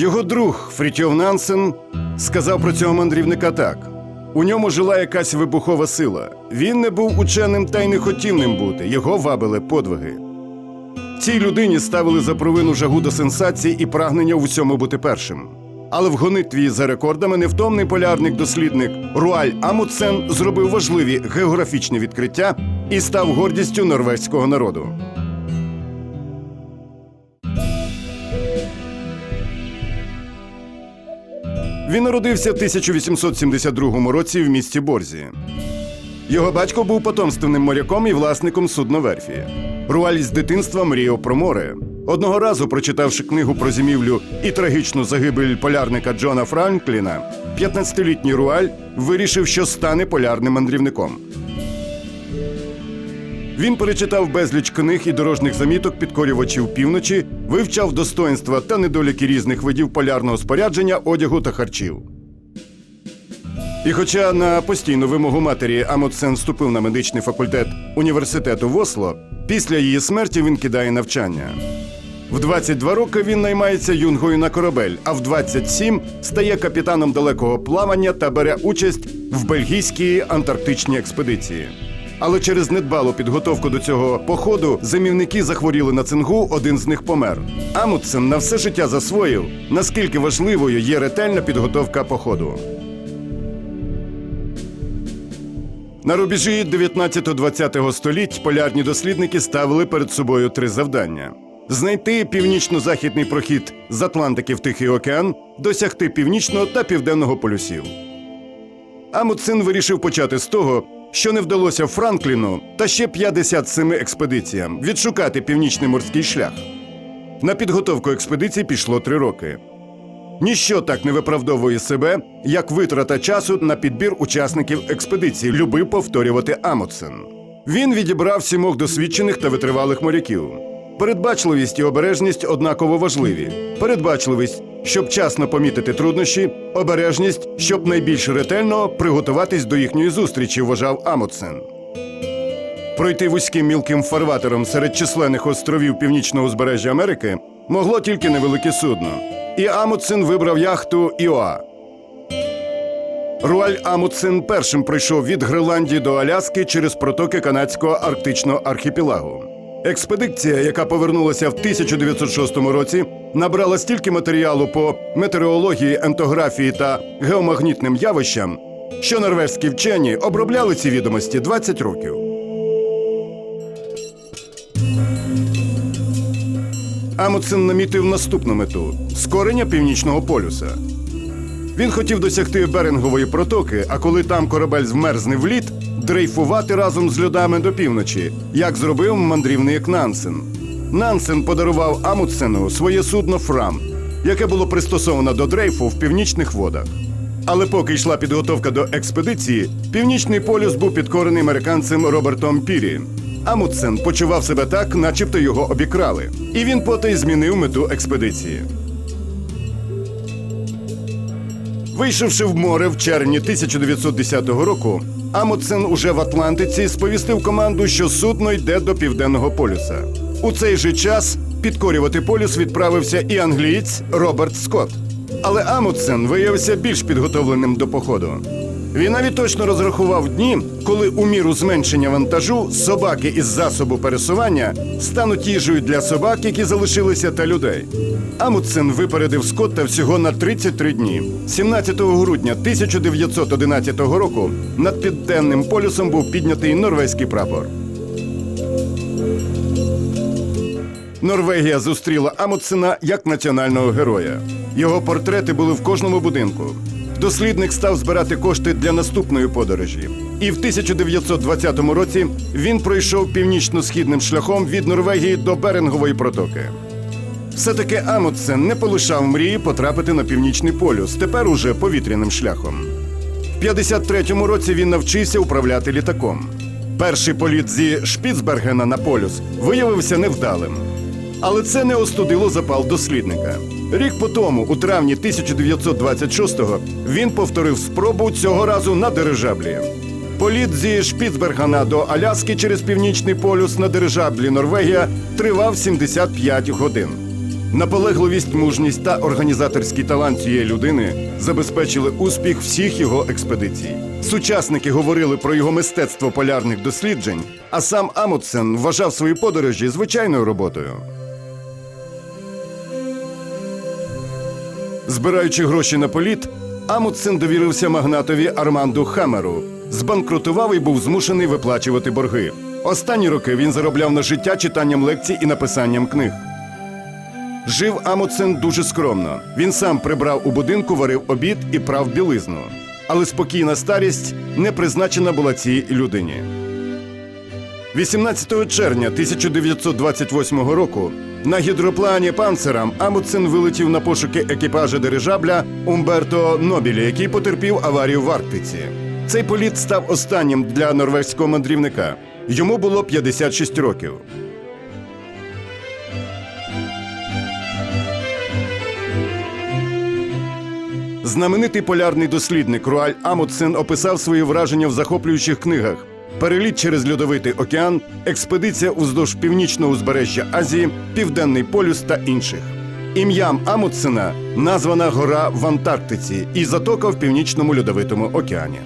Його друг Фрітьов Нансен сказав про цього мандрівника так: у ньому жила якась вибухова сила. Він не був ученим та й не хотів ним бути. Його вабили подвиги. Цій людині ставили за провину жагу до сенсацій і прагнення в усьому бути першим. Але в гонитві за рекордами невтомний полярник-дослідник Руаль Амутсен зробив важливі географічні відкриття і став гордістю норвезького народу. Він народився в 1872 році в місті Борзі. Його батько був потомственним моряком і власником судноверфі. Руаль з дитинства мріяв про море. Одного разу, прочитавши книгу про зимівлю і трагічну загибель полярника Джона Франкліна, 15-літній Руаль вирішив, що стане полярним мандрівником. Він перечитав безліч книг і дорожніх заміток підкорювачів півночі, вивчав достоинства та недоліки різних видів полярного спорядження, одягу та харчів. І хоча на постійну вимогу матері Амутсен вступив на медичний факультет університету в Осло, після її смерті він кидає навчання. В 22 роки він наймається юнгою на корабель, а в 27 стає капітаном далекого плавання та бере участь в бельгійській антарктичній експедиції. Але через недбалу підготовку до цього походу зимівники захворіли на цингу, один з них помер. Амутсен на все життя засвоїв, наскільки важливою є ретельна підготовка походу. На рубежі 19-20 століть полярні дослідники ставили перед собою три завдання: знайти північно-західний прохід з Атлантики в Тихий океан, досягти північного та південного полюсів. Амутсин вирішив почати з того, що не вдалося Франкліну та ще 57 експедиціям відшукати північний морський шлях. На підготовку експедиції пішло три роки. Ніщо так не виправдовує себе, як витрата часу на підбір учасників експедиції, любив повторювати Амутсен. Він відібрав сімох досвідчених та витривалих моряків. Передбачливість і обережність однаково важливі. Передбачливість, щоб вчасно помітити труднощі, обережність, щоб найбільш ретельно приготуватись до їхньої зустрічі, вважав Амутсен. Пройти вузьким мілким фарватером серед численних островів північного узбережжя Америки могло тільки невелике судно. І Амутсен вибрав яхту Іоа. Руаль Амутсен першим пройшов від Гренландії до Аляски через протоки канадського арктичного архіпелагу. Експедиція, яка повернулася в 1906 році, набрала стільки матеріалу по метеорології, ентографії та геомагнітним явищам, що норвезькі вчені обробляли ці відомості 20 років. Амутсен намітив наступну мету скорення північного полюса. Він хотів досягти Берингової протоки, а коли там корабель змерзне в лід, дрейфувати разом з льодами до півночі, як зробив мандрівник Нансен. Нансен подарував Амутсену своє судно Фрам, яке було пристосовано до дрейфу в північних водах. Але поки йшла підготовка до експедиції, північний полюс був підкорений американцем Робертом Пірі. Амутсен почував себе так, начебто його обікрали, і він потай змінив мету експедиції. Вийшовши в море в червні 1910 року, Амутсен уже в Атлантиці сповістив команду, що судно йде до південного полюса. У цей же час підкорювати полюс відправився і англієць Роберт Скотт. Але Амутсен виявився більш підготовленим до походу. Він навіть точно розрахував дні, коли у міру зменшення вантажу собаки із засобу пересування стануть їжею для собак, які залишилися, та людей. Амутсен випередив Скотта всього на 33 дні. 17 грудня 1911 року над південним полюсом був піднятий норвезький прапор. Норвегія зустріла Амутсена як національного героя. Його портрети були в кожному будинку. Дослідник став збирати кошти для наступної подорожі. І в 1920 році він пройшов північно-східним шляхом від Норвегії до Берингової протоки. Все-таки Амутсен не полишав мрії потрапити на північний полюс, тепер уже повітряним шляхом. В 53-му році він навчився управляти літаком. Перший політ зі Шпіцбергена на полюс виявився невдалим. Але це не остудило запал дослідника. Рік по тому, у травні 1926-го, він повторив спробу цього разу на дирижаблі. Політ зі Шпіцбергена до Аляски через північний полюс на дирижаблі Норвегія тривав 75 годин. Наполегливість, мужність та організаторський талант цієї людини забезпечили успіх всіх його експедицій. Сучасники говорили про його мистецтво полярних досліджень, а сам Амутсен вважав свої подорожі звичайною роботою. Збираючи гроші на політ, Амутсен довірився магнатові Арманду Хамеру. Збанкрутував і був змушений виплачувати борги. Останні роки він заробляв на життя читанням лекцій і написанням книг. Жив Амутсен дуже скромно. Він сам прибрав у будинку, варив обід і прав білизну. Але спокійна старість не призначена була цій людині. 18 червня 1928 року на гідроплані панцерам Амутсен вилетів на пошуки екіпажа дирижабля Умберто Нобілі, який потерпів аварію в Арктиці. Цей політ став останнім для норвезького мандрівника. Йому було 56 років. Знаменитий полярний дослідник Руаль Амутсен описав свої враження в захоплюючих книгах: Переліт через льодовитий океан, експедиція уздовж північного узбережжя Азії, Південний полюс та інших. Ім'ям Амутсена названа гора в Антарктиці і затока в північному льодовитому океані.